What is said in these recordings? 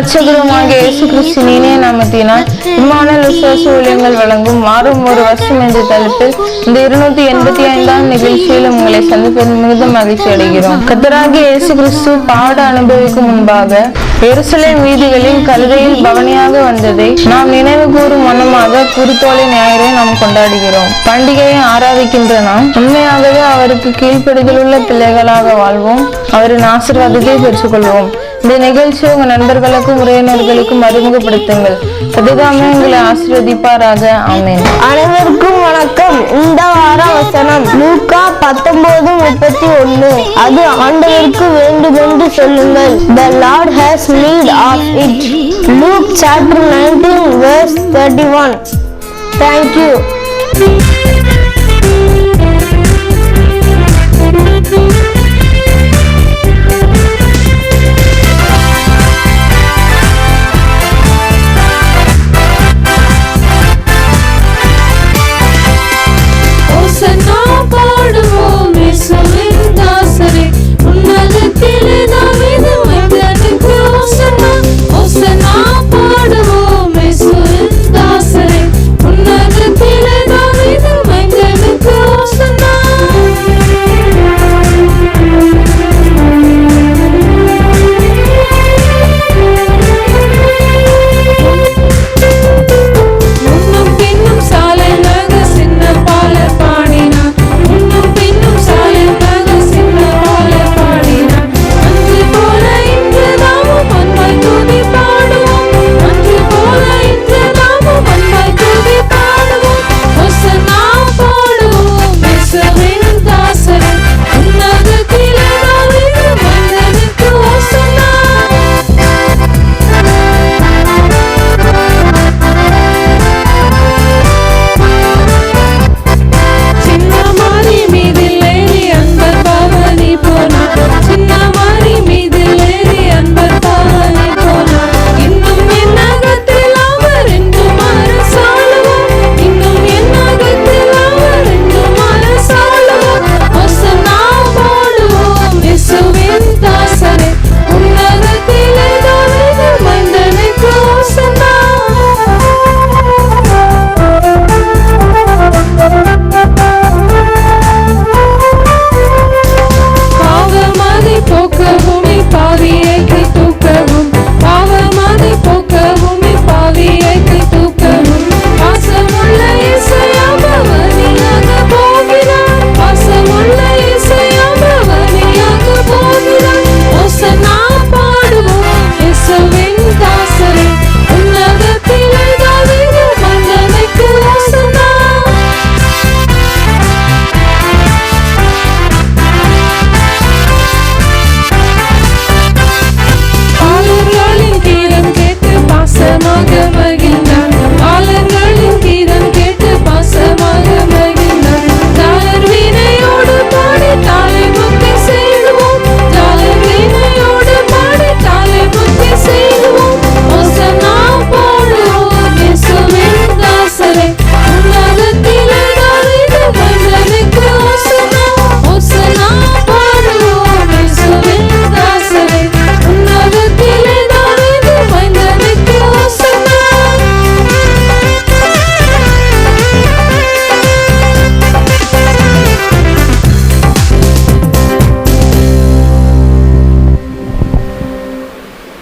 கத்தரும் ரட்சகருமாக இயேசு கிறிஸ்து நீனே நாமத்தினால் விமான விசுவாச ஊழியங்கள் வழங்கும் மாறும் ஒரு வருஷம் என்ற தலைப்பில் இந்த இருநூத்தி எண்பத்தி ஐந்தாம் நிகழ்ச்சியில் உங்களை சந்திப்பது மிகுந்த மகிழ்ச்சி அடைகிறோம். கத்தராகிய இயேசு கிறிஸ்து பாட அனுபவிக்கும் முன்பாக எருசலேம் வீதிகளில் கழுதையில் பவனியாக வந்ததை நாம் நினைவு கூறும் வண்ணமாக குருத்தோலை ஞாயிறை நாம் கொண்டாடுகிறோம். பண்டிகையை ஆராதிக்கின்ற நாம் உண்மையாகவே அவருக்கு கீழ்ப்படிதல் உள்ள பிள்ளைகளாக வாழ்வோம். அவரின் ஆசீர்வாதத்தை பெற்றுக்கொள்வோம். இந்த நிகழ்ச்சி உங்க நண்பர்களுக்கும் உறவினர்களுக்கும் அறிமுகப்படுத்துங்கள். அதுதாமே உங்களை ஆசீர்வதிப்பாராக. ஆமென். அனைவருக்கும் வணக்கம். இந்த வார வசனம் லூக்கா பத்தொன்பது முப்பத்தி ஒன்னு அது ஆண்டவருக்கு வேண்டுமென்று சொல்லுங்கள். The lord has need of it. Luke chapter 19 verse 31 thank you.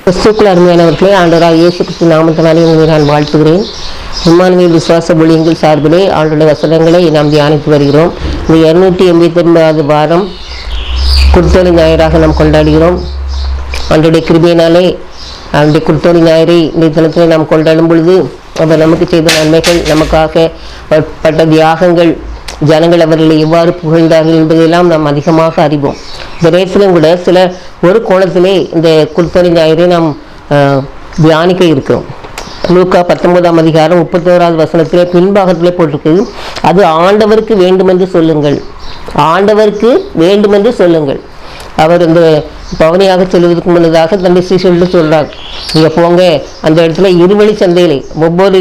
கிறிஸ்துக்குள் அருமையானவர்களே ஆண்டவராக இயேசு கிறிஸ்து நாமத்தினாலே உங்களை நான் வாழ்த்துகிறேன். இம்மானுவேல் விசுவாச ஒளியங்கள் சார்பிலே ஆண்டோட வசனங்களை நாம் தியானித்து வருகிறோம். இந்த இருநூற்றி எண்பத்தி ஒன்பதாவது வாரம் குர்த்தோலி ஞாயிறாக நாம் கொண்டாடுகிறோம். ஆண்டோடைய கிருபியினாலே ஆண்டுடைய குர்த்தோலி ஞாயிறை இந்த தினத்தில் நாம் கொண்டாடும் பொழுது அவர் நமக்கு செய்த நன்மைகள் நமக்காக பட்ட தியாகங்கள் ஜனங்கள் அவர்களை எவ்வாறு புகழ்ந்தார்கள் என்பதையெல்லாம் நாம் அதிகமாக அறிவோம். இந்த நேரத்திலும் கூட சில ஒரு கோணத்திலே இந்த குருத்தோலி ஞாயிறை நாம் தியானிக்க இருக்கிறோம். லூக்கா பத்தொன்பதாம் அதிகாரம் முப்பத்தோராவது வசனத்திலே பின்பாகத்திலே போட்டிருக்கு அது ஆண்டவருக்கு வேண்டுமென்று சொல்லுங்கள். ஆண்டவருக்கு வேண்டுமென்று சொல்லுங்கள். அவர் இந்த பவனியாக செல்வதற்கு முன்னதாக தன்னை சீசல்ட்டு சொல்கிறார் நீங்கள் போங்க அந்த இடத்துல இருவழி சந்தையிலே ஒவ்வொரு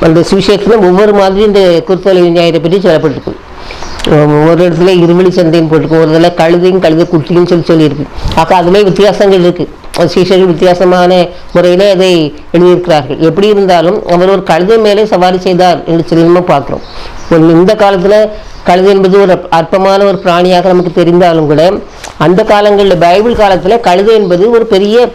அந்த சுவிசேஷத்தில் ஒவ்வொரு மாதிரி இந்த குருத்தோலை ஞாயிறை பற்றி சொல்லப்பட்டிருக்கு. ஒரு இடத்துல இருவழி சந்தைன்னு போட்டிருக்கு. ஒரு இடத்துல கழுதையும் கழுதை குட்டியும் சொல்லி சொல்லியிருக்கு. அப்போ அதுலேயே வித்தியாசங்கள் இருக்குது சீஷர்கள் வித்தியாசமான முறையிலே அதை எழுதியிருக்கிறார்கள். எப்படி இருந்தாலும் அவர் ஒரு கழுதை மேலே சவாரி செய்தார் என்று சொல்லி பார்க்குறோம். இந்த காலத்தில் கழுதை என்பது ஒரு அற்பமான ஒரு பிராணியாக நமக்கு தெரிந்தாலும் கூட அந்த காலங்களில் பைபிள் காலத்தில் கழுதை என்பது ஒரு பெரிய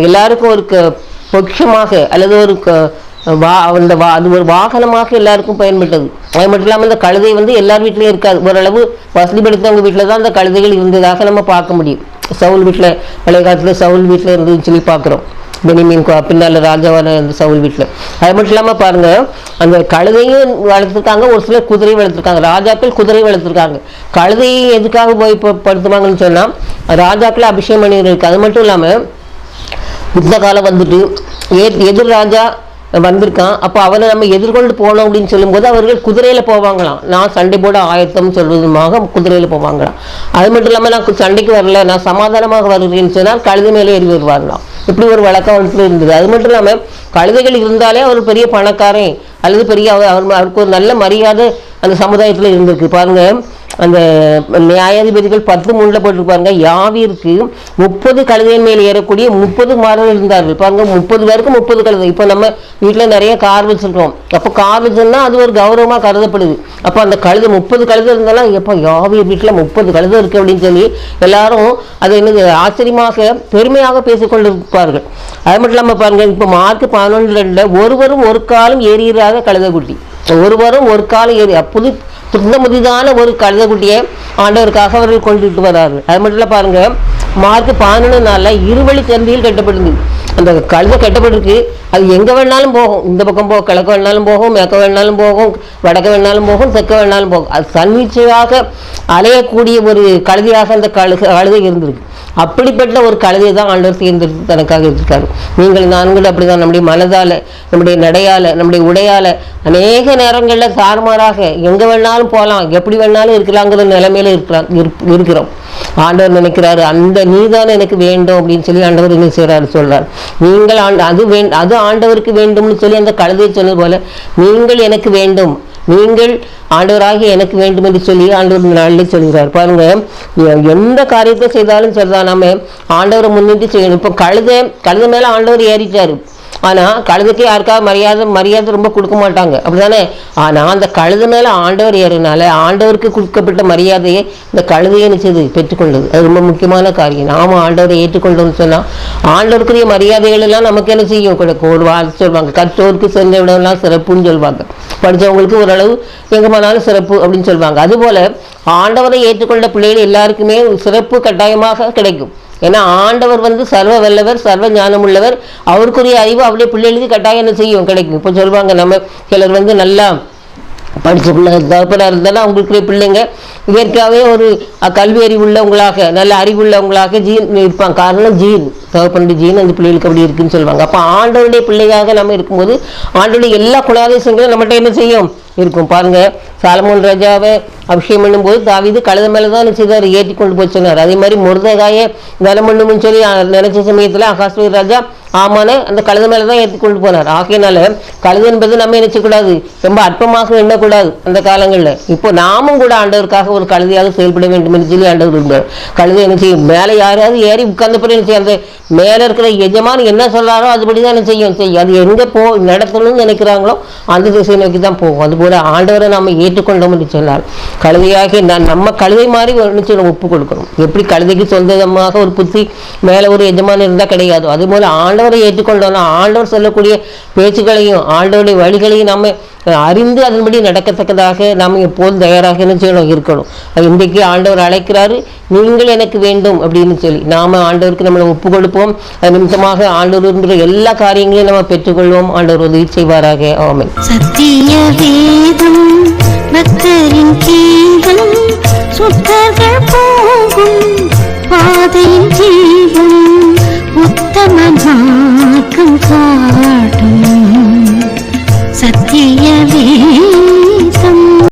எல்லாருக்கும் ஒரு க- பொக்கிஷமாக அல்லது ஒரு க- வா அந்த வா அது ஒரு வாகனமாக எல்லாருக்கும் பயன்பட்டது. அது மட்டும் இல்லாமல் இந்த கழுதை வந்து எல்லார் வீட்லேயும் இருக்காது. ஓரளவு வசதி படுத்தவங்க வீட்டில் தான் அந்த கழுதைகள் இருந்ததாக நம்ம பார்க்க முடியும். சவுல் வீட்டில் பழைய காலத்தில் சவுல் வீட்டில் இருந்ததுன்னு சொல்லி பார்க்குறோம். பெனிமீன் கோ- ராஜாவான அந்த சவுல் வீட்டில் அது மட்டும் இல்லாமல் பாருங்கள் அந்த கழுதையும் வளர்த்துருக்காங்க ஒரு சிலர் குதிரையும் வளர்த்துருக்காங்க ராஜாக்கள் குதிரை வளர்த்துருக்காங்க கழுதையை எதுக்காக போய் படுத்துவாங்கன்னு சொன்னால் ராஜாக்கள் அபிஷேகம் பண்ணியிருக்கு அது மட்டும் இல்லாமல் யுத்த காலம் வந்துட்டு எதிர் ராஜா வந்திருக்கான். அப்போ அவனை நம்ம எதிர்கொண்டு போனோம் அப்படின்னு சொல்லும்போது அவர்கள் குதிரையில் போவாங்களாம். நான் சண்டை போட ஆயத்தம் சொல்வதுமாக குதிரையில் போவாங்களாம். அது மட்டும் இல்லாமல் நான் சண்டைக்கு வரல நான் சமாதானமாக வருகிறேன்னு சொன்னால் கழுதை மேலே ஏறி வருவாங்களாம். இப்படி ஒரு வழக்கம் அவருக்கு இருந்தது. அது மட்டும் இல்லாமல் கழுதைகள் இருந்தாலே அவர் பெரிய பணக்காரன் அல்லது பெரிய அவர் அவர் அவருக்கு ஒரு நல்ல மரியாதை அந்த சமுதாயத்தில் இருந்திருக்கு. பாருங்கள் அந்த நியாயாதிபதிகள் பத்து மூணுல போட்டிருப்பாருங்க யாவிற்கு முப்பது கழுதையின் மேல் ஏறக்கூடிய முப்பது மாதங்கள் இருந்தார்கள். பாருங்க முப்பது பேருக்கு முப்பது கழுதை. இப்போ நம்ம வீட்டில் நிறைய கார் வச்சிருக்கோம் அப்போ கார் வச்சிருந்தா அது ஒரு கௌரவமாக கருதப்படுது. அப்போ அந்த கழுதை முப்பது கழுதை இருந்தாலும் எப்போ யாவியர் வீட்டில் முப்பது கழுதை இருக்குது அப்படின்னு சொல்லி எல்லாரும் அதை என்னது ஆச்சரியமாக பெருமையாக பேசிக்கொண்டு இருப்பார்கள் அது மட்டும் இல்லாமல் பாருங்க இப்போ மார்க் பதினொன்று ரெண்டில் ஒருவரும் ஒரு காலம் ஏறியராக கழுதை குட்டி ஒருவரும் ஒரு காலம் ஏறி புது புத்த முதிதான ஒரு கழுதைக்குட்டியை ஆண்டவருக்காக அவர்கள் கொண்டுட்டு வரார்கள். அது மட்டும் இல்லை பாருங்க மார்க் பதினொன்று நாளில் இருவழி சந்தியில் கட்டப்படுது அந்த கழுத கட்டப்பட்டிருக்கு. அது எங்கே வேணாலும் போகும். இந்த பக்கம் போகும் கிழக்கு வேணாலும் போகும் மேற்க வேணாலும் போகும் வடக்க வேணாலும் போகும் தெற்க வேணாலும் போகும். அது சன்னிச்சையாக அலையக்கூடிய ஒரு கழுதையாக அந்த கழு கழுதை இருந்திருக்கு. அப்படிப்பட்ட ஒரு கழுதை தான் ஆண்டவர் தேர்ந்தெடுத்து தனக்காக இருக்காரு நீங்கள் நான்கள் அப்படிதான் நம்முடைய மனதால நம்முடைய நடையால நம்முடைய உடையால அநேக நேரங்களில் தாறுமாறாக எங்க வேணாலும் போகலாம் எப்படி வேணாலும் இருக்கலாங்கிற நிலைமையில இருக்கிறான் இருக்கிறோம். ஆண்டவர் நினைக்கிறாரு அந்த நீதான் எனக்கு வேண்டும் அப்படின்னு சொல்லி ஆண்டவர் என்ன செய்கிறாரு சொல்றார். நீங்கள் ஆண்ட அது வேண் அது ஆண்டவருக்கு வேண்டும்னு சொல்லி அந்த கழுதையை சொன்னது போல நீங்கள் எனக்கு வேண்டும் நீங்கள் ஆண்டவராக எனக்கு வேண்டும் என்று சொல்லி ஆண்டவர் இந்த நாளில் சொல்கிறார். பாருங்க எந்த காரியத்தை செய்தாலும் சரிதான். நம்ம ஆண்டவரை முன்னிட்டு செய்யணும். இப்போ கழுத கழுத மேலே ஆண்டவர் ஏறிட்டார். ஆனால் கழுதுக்கு யாருக்காவது மரியாதை மரியாதை ரொம்ப கொடுக்க மாட்டாங்க. அப்படிதானே ஆனால் அந்த கழுது மேலே ஆண்டவர் ஏறினால ஆண்டவருக்கு கொடுக்கப்பட்ட மரியாதையை இந்த கழுதையை நிச்சயது பெற்றுக்கொண்டது அது ரொம்ப முக்கியமான காரியம். நாம ஆண்டவரை ஏற்றுக்கொண்டோம்னு சொன்னால் ஆண்டவருக்குரிய மரியாதைகள் எல்லாம் நமக்கு என்ன செய்யும்? கொடுக்கும் ஒரு சொல்லுவாங்க கற்றோருக்கு சென்ற விடம்லாம் சிறப்புன்னு சொல்லுவாங்க படித்தவங்களுக்கு ஓரளவு எங்கே போனாலும் சிறப்பு அப்படின்னு சொல்லுவாங்க அதுபோல் ஆண்டவரை ஏற்றுக்கொண்ட பிள்ளைகள் எல்லாருக்குமே ஒரு சிறப்பு கட்டாயமாக கிடைக்கும். ஏன்னா ஆண்டவர் வந்து சர்வ வல்லவர் சர்வ ஞானம் உள்ளவர் அவருக்குரிய அறிவு அவருடைய பிள்ளைகளுக்கு கட்டாயம் என்ன செய்யும்? கிடைக்கும். இப்போ சொல்லுவாங்க நம்ம சிலர் வந்து நல்லா படித்த பிள்ளை தகப்பனாக இருந்தாலும் அவங்களுக்குரிய பிள்ளைங்க இயற்கையாகவே ஒரு கல்வி அறிவு உள்ளவங்களாக நல்ல அறிவுள்ளவங்களாக ஜீன் இருப்பாங்க. காரணம் ஜீன் தகப்பனுடைய ஜீன் அந்த பிள்ளைகளுக்கு அப்படி இருக்குன்னு சொல்லுவாங்க. அப்போ ஆண்டவருடைய பிள்ளையாக நம்ம இருக்கும்போது ஆண்டோடைய எல்லா குணாதிசயங்களும் நம்மகிட்ட என்ன செய்யும்? இருக்கும். பாருங்கள் சாலமோன் ராஜாவை அபிஷேகம் பண்ணும்போது தாவிது கழுத மேலே தான் செய்தார்? ஏற்றி கொண்டு போய் சொன்னார். அதே மாதிரி முருதகாயை தனம் பண்ணும்னு சொல்லி நினைச்ச சமயத்தில் அகாஸ்வரி ராஜா ஆமான அந்த கழுத மேலே தான் ஏற்றி கொண்டு போனார். ஆகையினால கழுது என்பது நம்ம நினைச்சக்கூடாது. ரொம்ப அற்பமாக எண்ணக்கூடாது அந்த காலங்களில். இப்போ நாமும் கூட ஆண்டவருக்காக ஒரு கழுதையாக செயல்பட வேண்டும் என்று சொல்லி ஆண்டவர் இருந்தார் கழுதை என்ன செய்யும்? மேலே யாரையாவது ஏறி உட்கார்ந்த பிறகு என்ன செய்யும்? அந்த மேலே இருக்கிற எஜமான என்ன சொல்கிறாரோ அதுபடி தான் என்ன செய்யும்? செய்யும் அது எங்கே போ நடத்தணும்னு நினைக்கிறாங்களோ அந்த திசை நோக்கி தான் போகும். அதுபோல் ஆண்டவரை நாம் ஏற்றுக்கொண்டோம் என்று சொன்னார். கழுதையாக நான் நம்ம கழுதை மாதிரி நிச்சயம் ஒப்பு கொடுக்கணும். எப்படி கழுதைக்கு சொந்தமாக ஒரு புத்தி மேலே ஒரு எஜமான் இருந்தால் கிடையாது. அதுபோல் ஆண்டவரை ஏற்றுக்கொண்டோம்னா ஆண்டவர் சொல்லக்கூடிய பேச்சுக்களையும் ஆண்டவருடைய வழிகளையும் நம்ம அறிந்து அதன்படி நடக்கத்தக்கதாக நாம் எப்போதும் தயாராக என்ன செய்யணும் இருக்கணும். அது இன்றைக்கு ஆண்டவர் அழைக்கிறாரு நீங்கள் எனக்கு வேண்டும் அப்படின்னு சொல்லி. நாம ஆண்டவருக்கு நம்மளை ஒப்பு கொடுப்போம். அது நிமித்தமாக ஆண்டவருங்கிற எல்லா காரியங்களையும் நம்ம பெற்றுக்கொள்வோம். ஆண்டவர் உதவி செய்வாராக. ஆமை சத்திய வேதம் கத்தரின் கீதம் சுத்தர்கள் போகும் பாதையின் ஜீவன் உத்தமனாக்கம் காட்டும். சத்தியவே